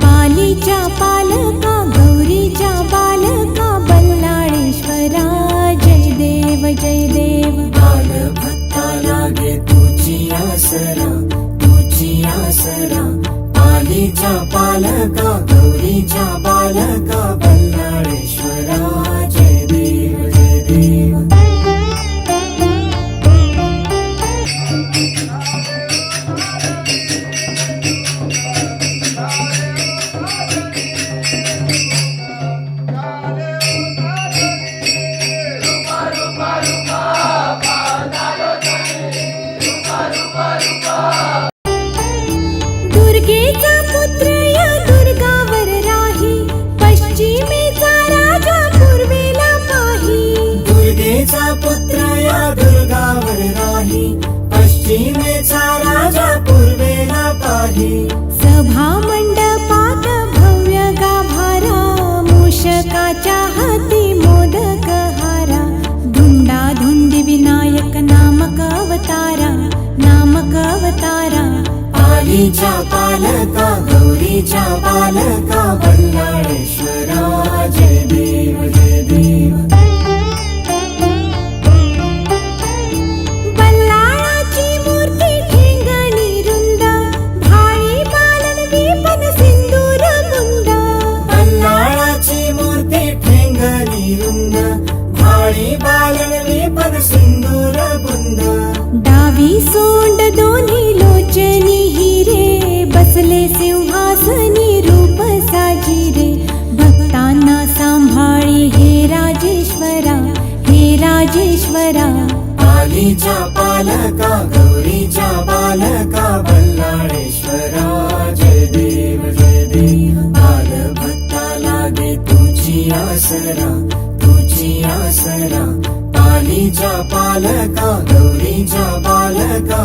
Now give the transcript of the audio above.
पालका बालका बल्लाळेश्वरा. जय देव जय देव. बालभक्ता लागे तुझी आसरा पालीच्या पालका गौरीच्या बालका बल्लाळेश्वरा पालीच्या पालका गौरीच्या बालका बल्लाळेश्वरा जय देव जय देव बल्लाळाची मूर्ती ठेंगणी रुंद भाळी बालन विपन सिंदूर मुंद बल्लाळाची मूर्ती ठेंगणी रुंद भाळी बालन विपन सिंदूर बुंद डावी सोंड दोन्ही राजेश्वरा पालीच्या पालका गौरीच्या बालका बल्लाळेश्वरा जय देव जय देव. बाल भक्ता लागे तुझी आसरा तुझी आसरा. पालीच्या पालका गौरीच्या बालका